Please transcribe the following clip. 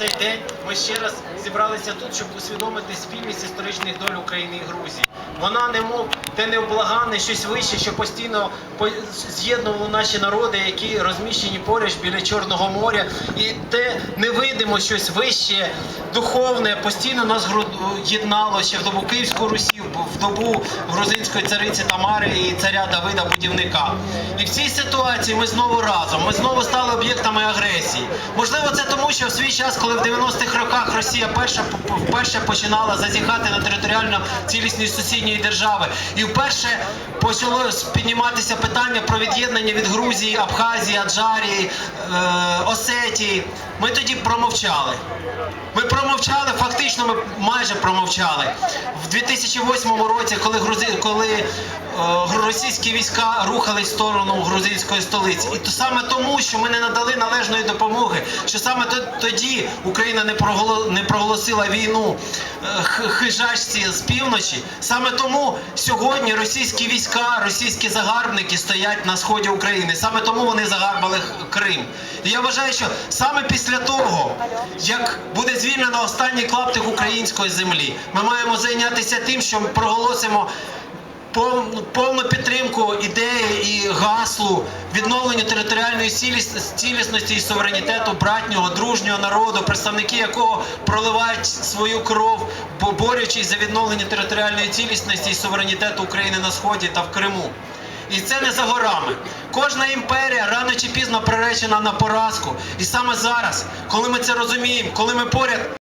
цей день ми ще раз зібралися тут, щоб усвідомити спільність історичних доль України і Грузії. Вона не мов те невблаганне, щось вище, що постійно по- з'єднувало наші народи, які розміщені поруч біля Чорного моря, і те невидимо щось вище, духовне, постійно нас єднало ще в добу Київської Русі, в добу грузинської цариці Тамари і царя Давида будівника. І в цій ситуації ми знову разом, ми знову стали об'єктами агресії. Можливо, це тому, що в свій час, коли в 90-х роках Росія перша вперше починала зазіхати на територіальну цілісність сусідньої держави, і вперше почало підніматися питання про від'єднання від Грузії, Абхазії, Аджарії, е, Осетії. Ми тоді промовчали. Ми промовчали, фактично ми майже промовчали. В 2008 році, коли, грузи, коли е, російські війська рухались в сторону грузинської столиці. І то саме тому, що ми не надали належної допомоги, що саме тоді Україна не, не проголосила війну е, хижачці з півночі. Саме тому сьогодні російські війська, російські загарбники стоять на сході України. Саме тому вони загарбали Крим. І я вважаю, що саме після того, як буде звільнено останній клаптик української землі, ми маємо зайнятися тим, що ми проголосимо повну підтримку ідеї і гаслу відновленню територіальної цілісності і суверенітету братнього, дружнього народу, представники якого проливають свою кров, бо- борючись за відновлення територіальної цілісності і суверенітету України на сході та в Криму. І це не за горами. Кожна імперія рано чи пізно приречена на поразку. І саме зараз, коли ми це розуміємо, коли ми поряд